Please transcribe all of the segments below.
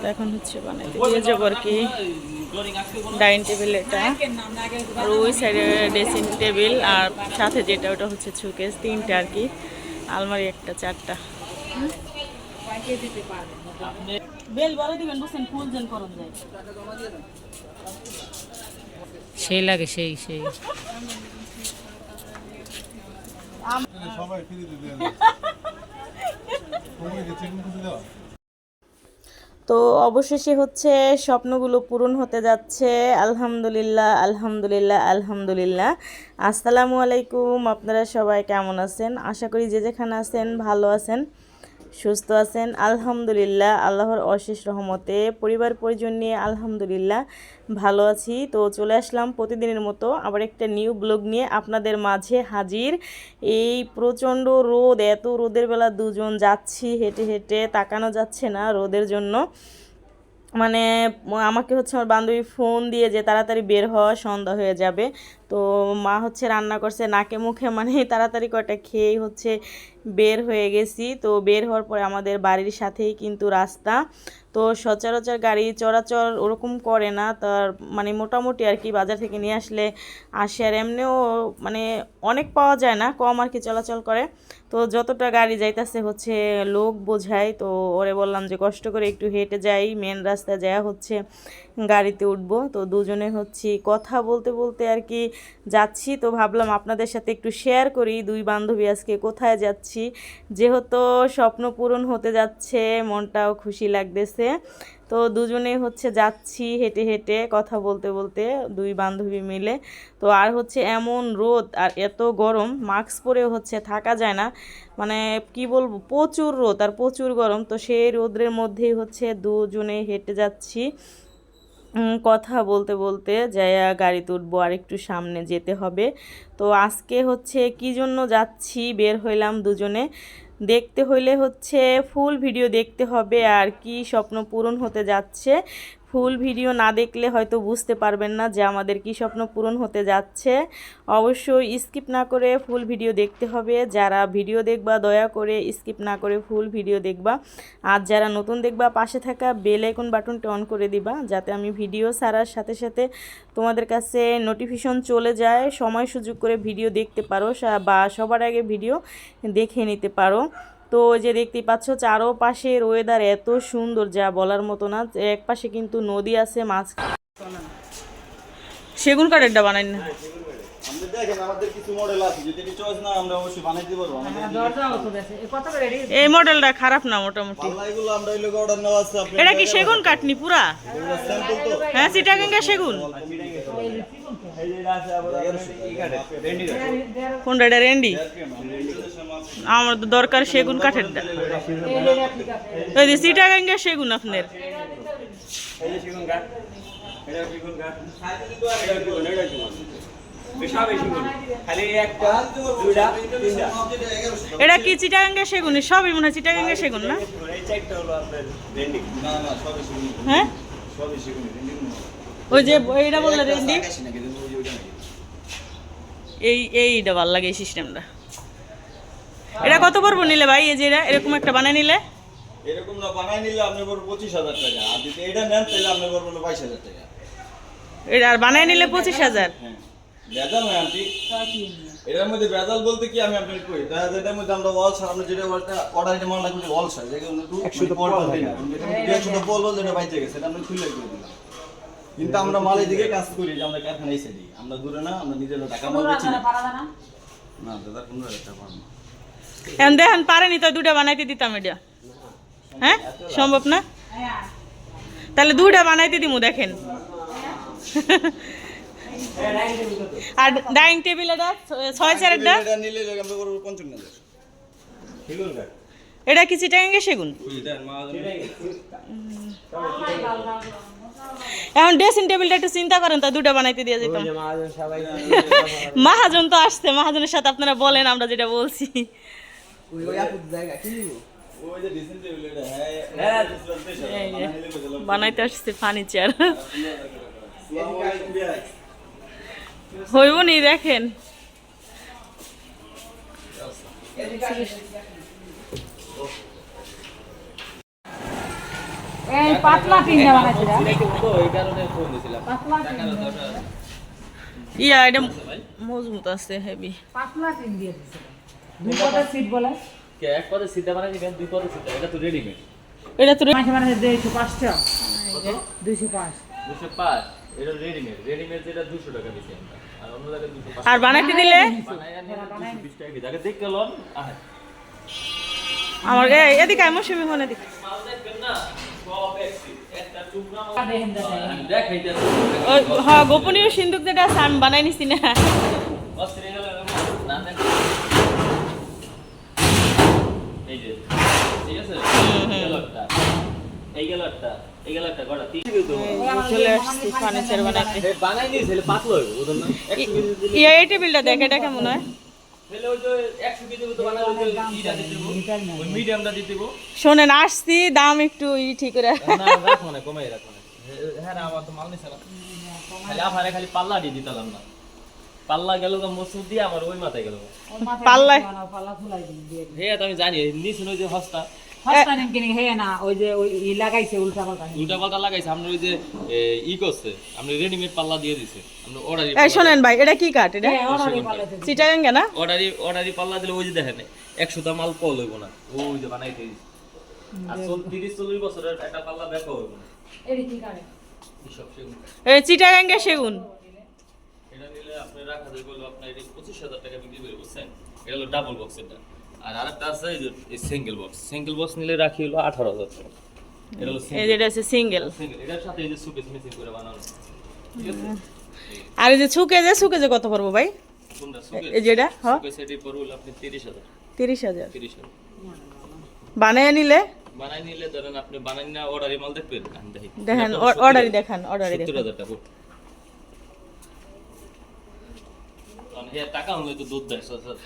তো এখন হচ্ছে বানাইতে। দিয়ে যাব আর কি ডাইনিং টেবিল এটা। আর ওই সাইডে ড্রেসিং টেবিল আর সাথে যেটা ওটা হচ্ছে সুকেস তিনটা আর কি। আলমারি একটা চারটা। সেই লাগে সেই সেই। সবাই ফ্রি দিতে তুমি যে চিকেন খুঁজে দাও তো অবশেষে হচ্ছে স্বপ্নগুলো পূরণ হতে যাচ্ছে। আলহামদুলিল্লাহ আলহামদুলিল্লাহ আলহামদুলিল্লাহ। আসসালামু আলাইকুম, আপনারা সবাই কেমন আছেন? আশা করি যে যেখানে আছেন ভালো আছেন। সুস্থ আছেন, আলহামদুলিল্লাহ, আল্লাহর অশেষ রহমতে। পরিবার পরিজন নিয়ে আলহামদুলিল্লাহ ভালো আছি। তো চলে আসলাম প্রতিদিনের মতো আবার একটা নিউ ব্লগ নিয়ে আপনাদের মাঝে হাজির। এই প্রচণ্ড রোদ, এত রোদের বেলা দুজন যাচ্ছি হেঁটে হেঁটে, তাকানো যাচ্ছে না রোদের জন্য। মানে আমাকে হচ্ছে আমার বান্ধবী ফোন দিয়ে যে তাড়াতাড়ি বের হওয়া সন্ধ্যা হয়ে যাবে। তো মা হচ্ছে রান্না করছে, নাকে মুখে মানে তাড়াতাড়ি কটা খেয়েই হচ্ছে বের হয়ে গেছি। তো বের হওয়ার পরে আমাদের বাড়ির সাথেই কিন্তু রাস্তা। তো সচরাচর গাড়ি চলাচল ওরকম করে না। তার মানে মোটামুটি আর কি বাজার থেকে নিয়ে আসলে আসে। আর এমনিও মানে অনেক পাওয়া যায় না, কম আর কি চলাচল করে। তো যতটা গাড়ি যাইতেছে হচ্ছে লোক বোঝায়। তো ওরে বললাম যে কষ্ট করে একটু হেঁটে যাই মেন রাস্তায় যাওয়া হচ্ছে গাড়িতে উঠবো। তো দুজনে হচ্ছে কথা বলতে বলতে আর কি যাচ্ছি। তো ভাবলাম আপনাদের সাথে একটু শেয়ার করি। দুই বান্ধবী আজকে কোথায় যাচ্ছি যেহেতু স্বপ্ন পূরণ হতে যাচ্ছে, মনটাও খুশি লাগতেছে। তো দুজনেই হচ্ছে যাচ্ছি হেঁটে হেঁটে কথা বলতে বলতে, দুই বান্ধবী মিলে। তো আর হচ্ছে এমন রোদ আর এত গরম, মাস্ক পরেও হচ্ছে থাকা যায় না। মানে কি বলব, প্রচুর রোদ আর প্রচুর গরম। তো সেই রোদ্রের মধ্যেই হচ্ছে দুজনে হেঁটে যাচ্ছি। কথা বলতে বলতে যাইয়া গাড়ি উঠবো আর একটু সামনে যেতে হবে। তো আজকে হচ্ছে কি জন্য যাচ্ছি, বের হইলাম দুজনে। দেখতে হইলে হচ্ছে ফুল ভিডিও দেখতে হবে, আর কি স্বপ্ন পূরণ হতে যাচ্ছে। ফুল ভিডিও না দেখলে হয়তো বুঝতে পারবেন না যে আমাদের কি স্বপ্ন পূরণ হতে যাচ্ছে। অবশ্যই স্কিপ না করে ফুল ভিডিও দেখতে হবে। যারা ভিডিও দেখবা, দয়া করে স্কিপ না করে ফুল ভিডিও দেখবা। আর যারা নতুন দেখবা, পাশে থাকা বেল আইকন বাটনটা অন করে দিবা, যাতে আমি ভিডিও ছাড়ার সাথে সাথে তোমাদের কাছে নোটিফিকেশন চলে যায়, সময় সুযোগ করে ভিডিও দেখতে পারো বা সবার আগে ভিডিও দেখে নিতে পারো। তো ওই যে দেখতেই পাচ্ছ চারোপাশের ওয়েদার এত সুন্দর যা বলার মতো না। এক পাশে কিন্তু নদী আছে মাছ সেগুন কাঠেরটা বানাই না। আমাদের দেখেন আমাদের কিছু মডেল আছে যদি এটি চয়েস না আমাদের এই মডেলটা খারাপ না মোটামুটি। এটা কি সেগুন কাটনি পুরা? হ্যাঁ চিটাগাঙ্গা সেগুন। কোনটা এটা রেন্ডি আমার তো দরকার সেগুন কাঠেরটা ওই যে চিটাগাঙ্গা সেগুন আপনার। এটা কি চিটাগাঙ্গা সেগুন? সবই মনে হয় চিটাগাঙ্গা সেগুন না? হ্যাঁ? ওই যে এইটা বললে রেন্ডি এই, এইটা ভালো লাগে এই সিস্টেমটা এটা কত পড়ব নিলে ভাই? এই যে এটা এরকম একটা বানায় নিলে? এরকম না বানাই নিলে আপনি বলব পঁচিশ হাজার টাকা। আর যদি এটা নেন তাহলে আপনি বলব বাইশ হাজার টাকা। এটা আর বানায় নিলে পঁচিশ হাজার? হ্যাঁ। ভেজাল নয় আন্টি। এটার মধ্যে ভেজাল বলতে কি আমি আপনাকে কই? যায় এটার মধ্যে আমরা ওয়াল ছাড়া আমরা যেটা ওয়ালটা অর্ডার এটা মালটা করি ওয়াল ছাড়া। যেগুলো একটু একশো তো দিই না। একশো তো পল যেটা বাইচে গেছে এটা আমরা খুলে করে দিলাম। কিন্তু আমরা মালের দিকে কাজ করি যে আমরা কারখানা এসে দিই। আমরা দূরে না আমরা নিজেরা টাকা মাল বেচি না। না? দাদা পনেরো হাজার টাকা পারব না। এখন দেখেন পারেনি তো দুটা বানাইতে দিতাম এটা। হ্যাঁ? সম্ভব না? তাহলে দুটা বানাইতে দিমু দেখেন। আর ডাইনিং টেবিল এটা ছয় চারেরটা এটা কি চিটাগাঙ্গা সেগুন? এখন ড্রেসিং টেবিলটা একটু চিন্তা করেন তা দুটো বানাইতে দিয়ে যেতাম। মহাজন তো আসছে মহাজনের সাথে আপনারা বলেন আমরা যেটা বলছি। ওই যে ডিসেন্ট টেবিল এটা হ্যাঁ এই যে, বানাইতে আসছে ফার্নিচার আসসালামু আলাইকুম ভাই হইব নি দেখেন। এই পাতলা বানাইছিলাম ইয়া এটা মজবুত আছে হেভি পাতলা টিন দিয়ে দুই পদের সিট বলে কে এক দিবেন দুই সিদ্ধা এটা তো রেডিমেড এটা তো মানে এটা রেডিমেড রেডিমেড যেটা টাকা আমরা। আর অন্য জায়গায় দুশো পাঁচ। আর বানাইতে দিলে? বানাই আনি দুশো বিশ টাকা কেজি আগে দেখতে লন আহে। আমার এদিকে আমি দেখাইতেছি ওই হ্যাঁ গোপনীয় সিন্ধুক যেটা আছে আমি বানাই নিছি না অস্ত্রে গেল না দেখ এই যে ঠিক আছে? এই গেল একটা এই গেল একটা এই গেল একটা গড়া তিন চলে আসছি ফার্নিচার বানাইতে বানাই নিয়েছে পাতলা ওদের না? এই টেবিলটা দেখ এটা কেমন হয়। শোনেন আসছি দাম একটু ই ঠিক করে। না রাখো না কমাই রাখো না। হ্যাঁ আমার তো মাল নিছে না। খালি আফারে খালি পাল্লা দিয়ে দিতাম না। পাল্লা গেল মসুর দিয়ে আমার ওই মাথায় গেল পাল্লায়? হ্যাঁ তো আমি জানি ওই যে হস্তা। হস্তা নিন কিনে হে না ওই যে ওই ই লাগাইছে উল্টা পাল্টা উল্টা পাল্টা লাগাইছে আমরা ওই যে ই করছে আমরা রেডিমেড পাল্লা দিয়ে দিছে আমরা অর্ডারি এই শোনেন ভাই এটা কি কাঠ এটা? অর্ডারে পাল্লাতে চিটাগাঙ্গে না? অর্ডারি অর্ডারি পাল্লা দিলে ওই যে দেখেন একশো টা মাল কল হইব না ওই যে দিছে। আর বছরের একটা পাল্লা দেখা হইব না। এটি কি কারে এসব সেগুন। এই চিটাগাঙ্গে সেগুন। নিলে আপনি রাখা যায় বলব আপনার এটা পঁচিশ হাজার টাকা বিক্রি করে বুঝছেন? এটা হলো ডাবল বক্স এটা। আর আরেকটা আছে এই যে সিঙ্গেল বক্স সিঙ্গেল বক্স নিলে রাখি হলো আঠারো হাজার টাকা। এটা হলো এই আছে সিঙ্গেল সিঙ্গেল এটার সাথে এই যে সুকেস মেশিন করে বানানো। ঠিক আছে? আর এই যে ছুকে যে ছুকে যে কত পড়ব ভাই? এই যেটা হ সুকেস এটি আপনি তিরিশ হাজার। তিরিশ হাজার। তিরিশ হাজার। বানায় নিলে? বানাই নিলে ধরেন আপনি বানাই না অর্ডারি মাল দেখবেন? দেখেন অর্ডারই দেখান সত্তর দেখান হাজার টাকা হলে তো দুধ দেয় কাস্টমার।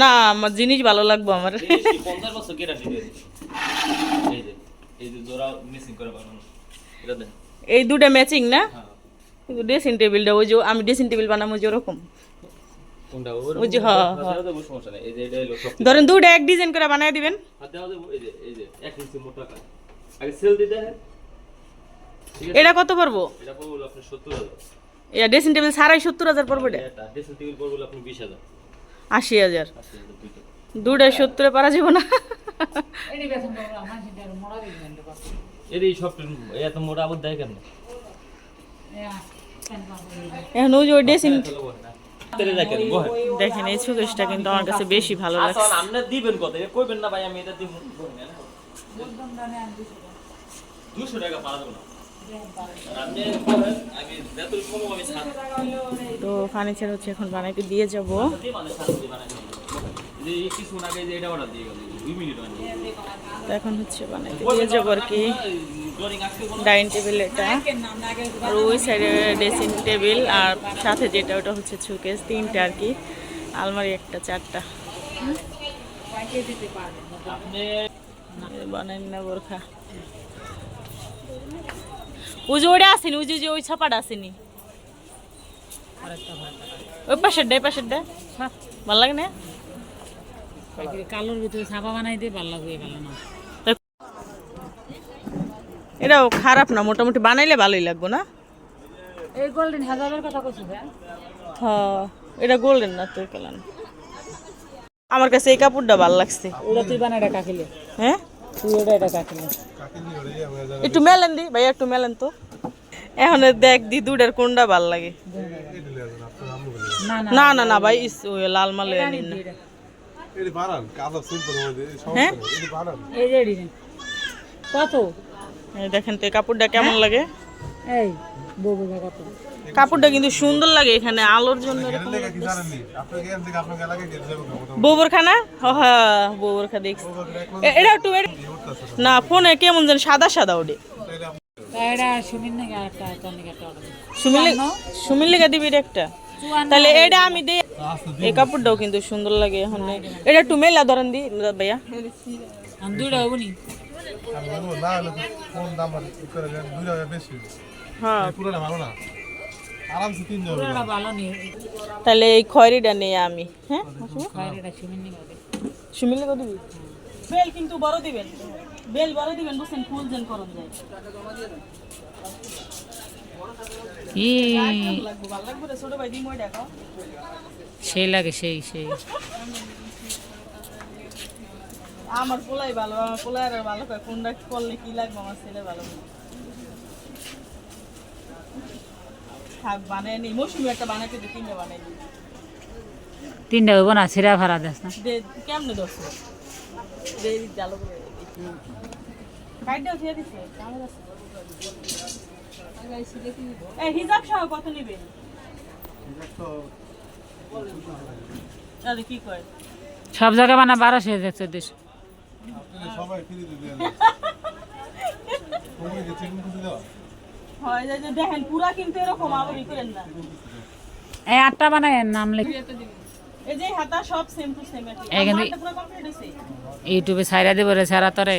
না আমার জিনিস ভালো লাগবে আমার। এই যে পঞ্চাশ বছর গ্যারান্টি এই যে এই যে জোড়া মিসিং করে বানানো। এটা দেন এই দুটো ম্যাচিং না? হ্যাঁ। কিন্তু ড্রেসিং টেবিলটা ওই যে আমি ড্রেসিং টেবিল বানাবো যে ওরকম? ওই যে, হ্যাঁ, হ্যাঁ। সব ধরেন দুটো এক ডিজাইন করে বানায় দিবেন। হয়। এটা কত পড়ব? এটা পড়ব হলো আপনি সত্তর হাজার। এটা ড্রেসিং টেবিল সারাই সত্তর হাজার পড়ব এটা এটা ড্রেসিং টেবিল পড়ব আপনি বিশ হাজার। আশি হাজার। দুটাই সত্তরে পারা যাব না। এই সব এত মোটা আবার দেয় কেন? এখন ওই যে ওই ড্রেসিং। তেরে দেখেন এই সুকেশটা কিন্তু আমার কাছে বেশি ভালো লাগছে। আপনি দিবেন কত? এটা কইবেন না ভাই আমি এটা দিব দুশো টাকা পাওয়া যাবে না। তো ফার্নিচার হচ্ছে এখন বানাইতে দিয়ে যাব। তো এখন হচ্ছে বানাইতে দিয়ে যাব আর কি। ডাইনিং টেবিল এটা। আর ওই সাইডে ড্রেসিং টেবিল আর সাথে যেটা ওটা হচ্ছে সুকেস তিনটা আর কি। আলমারি একটা চারটা। বানাই না বোরখা। ওই যে আসেনি ওই যে ওই ছাপাটা আসেনি ওই পাশের ডে পাশের ডে ভালো লাগে না? কালোর ভিতরে ছাপা বানাই দিয়ে ভালো লাগবে ভালো না এটাও খারাপ না মোটামুটি বানাইলে ভালোই লাগবো না? এই গোল্ডেন হাজারের কথা কইছো হ্যাঁ এটা গোল্ডেন না তো কালান? আমার কাছে এই কাপড়টা ভালো লাগছে। ওটা তুই বানাই রাখা খেলে হ্যাঁ? তুই ওটা এটা কাকিলে একটু মেলেন দি ভাইয়া একটু মেলেন তো। এখন দেখ দি দুটার কোনটা ভালো লাগে। না না না ভাই লাল মাল হ্যাঁ? দেখেন তো কাপড়টা কেমন লাগে? এই। কাপড়টা কিন্তু সুন্দর লাগে এখানে আলোর জন্য এর লেগে কি জানেননি আপনাকে এখান থেকে আপনাকে এলাকায় গেলে যাব মোটামুটি বউবর খানা হ্যাঁ বউবর দেখছি। এটা একটু না ফোনে কেমন যেন সাদা সাদা অর্ডার সুমিল সুমিল লেগে দিবি একটা? তাহলে এটা আমি দে এই কাপড়টাও কিন্তু সুন্দর লাগে এখন। এটা একটু মেলা ধরেন দি ভাইয়া। দুইটা হব হ্যাঁ। এই পুরোটা ভালো না। আরামসে তিন যাবে ওটা ভালো নি তাহলে এই খয়রিটা নেই আমি। হ্যাঁ খাই এটা সুমিন নাকি সুমিল লেগে দিবি? বেল কিন্তু বড় দিবেন। বেল বলে দিবেন বুঝছেন? ফুল যেন করন যায়। লাগবো রে ছোট ভাই মই দেখো সেই লাগে সেই সেই। আমার পোলাই ভালো আমার পোলাই আর ভালো কয় কোনটা করলে কি লাগবে আমার ছেলে ভালো থাক বানায় নি মৌসুমি একটা বানাইতে তিনটা বানাই দিই তিনটা হইব না ছিঁড়া ভাড়া দেস না। দে কেমনে দশ দে জালো করে কাইটাও দিয়ে দিছে আমার আছে। এই হিসাব সহ কত নিবে? আরে কি কয়? সব জায়গায় বানা বারোশো হাজার চোদ্দশো সবাই ফ্রি দিয়ে হয় যে যে দেখেন পুরা কিন্তু এরকম আবার করেন না। এই আটটা বানায় নাম লেখে এই যে হাতা সব সেম টু সেম এখানে- আমারটা পুরো কমপ্লিট হইছে। ইউটিউবে ছাইরা দিব রে ছাড়া তোরে।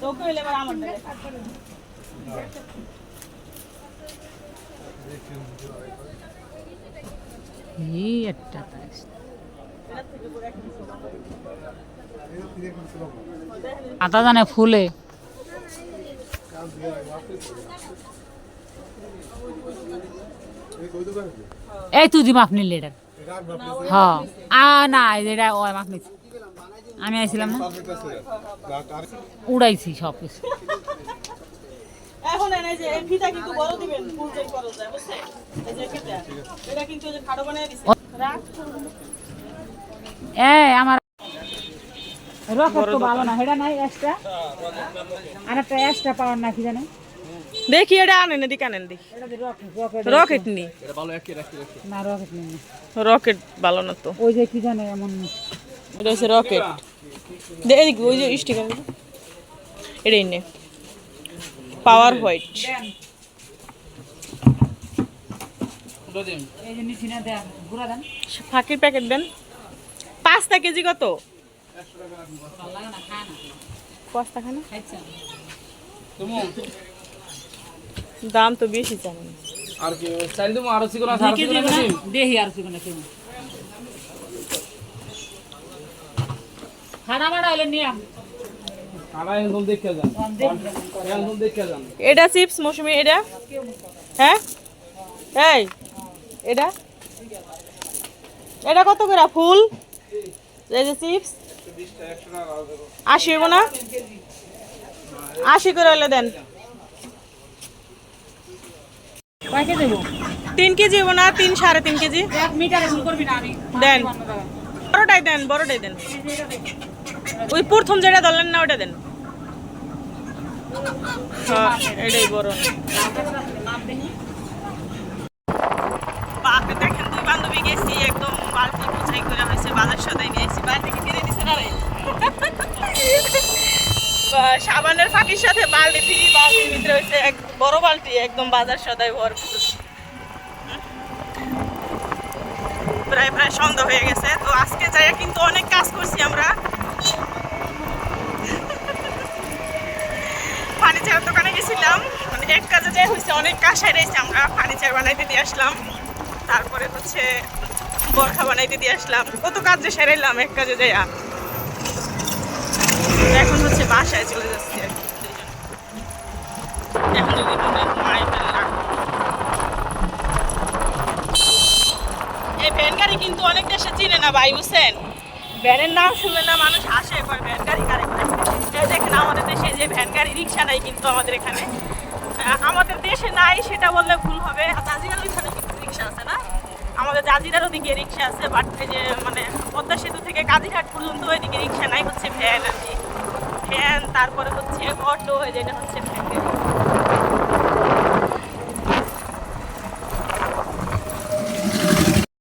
তো কইলে এবার আমার দেখ একটা আতা জানে ফুলে। এই তুই মাপ নিলে এটা। আ না এটা ও মাপ আমি আইছিলাম না। উড়াইছি সব কিছু। এখন এনে যে ফিতা কিন্তু বড় দিবেন ফুল যায় বুঝছেন এই যে ফিতা এটা কিন্তু যে খাড়ো বানায় দিছে। রাখ। এই আমার রকেট তো ভালো না হেডা নাই এক্সট্রা? আর একটা এক্সট্রা পাওয়ার নাকি জানে? দেখি এটা আনেন এদিকে আনেন দি। এটা দি রকেট নি। না রকেট নেই রকেট ভালো না তো। ওই যে কি জানে এমন। এটা হচ্ছে রকেট। দে এদিকে ওই যে স্টিকার এটাই নে। Power white. এই যে নিচি না দেন। ঘুরা দেন। ফাঁকির প্যাকেট দেন। পাঁচটা কেজি কত? খানা দাম তো বেশি জানেন দেখি দিব না দেহি আর কিছু না খানা বাড়া হলে নিয়ে এটা চিপস মৌসুমি এটা? হ্যাঁ? এই এটা? এটা কত করে ফুল? এই যে চিপস। আশি হইব না? আশি করে হলে দেন। তিন কেজি হইব না তিন সাড়ে তিন কেজি। দেন। বড়টাই দেন বড়টাই দেন। ওই প্রথম যেটা ধরলেন না ওটা দেন। হ্যাঁ এটাই বড়। দেখেন দুই বান্ধবী গেছি একদম বালতি গুছাই করে হয়েছে বাজার সদাই সাবানের ফাঁকির সাথে বালতি, ফ্রি বালতির ভিতরে হয়েছে এক বড় বালতি, একদম বাজার সদাই ভরপুর। প্রায় প্রায় সন্ধ্যা হয়ে গেছে, তো আজকে যাই কিন্তু অনেক কাজ করছি আমরা। ফার্নিচার দোকানে গেছিলাম মানে এক কাজে যাই হয়েছে, অনেক কাজ সাইরেছি আমরা ফার্নিচার বানাইতে দিয়ে আসলাম। তারপরে হচ্ছে বরখা বানাইতে দিয়ে আসলাম। কত কাজে সেরাইলাম এক কাজে যাইয়া। এখন হচ্ছে বাসায় চলে যাচ্ছি এই ভ্যান গাড়ি কিন্তু অনেক দেশে চিনে না ভাই, বুঝছেন? ভ্যানের নাম শুনলে না মানুষ হাসে কয় ভ্যান গাড়ি কারে দেখেন আমাদের দেশে যে ভ্যান গাড়ি, রিক্সা নাই কিন্তু আমাদের এখানে। আমাদের দেশে নাই, সেটা বললে ভুল হবে। জাজিরার ওইখানে কিন্তু রিক্সা আছে না? আমাদের জাজিরার ওদিকে রিক্সা আছে বাট যে মানে পদ্মা সেতু থেকে কাজিরহাট পর্যন্ত ওইদিকে রিক্সা নাই, হচ্ছে ভ্যান আর কি। ভ্যান তারপরে হচ্ছে অটো যেটা হচ্ছে ভ্যান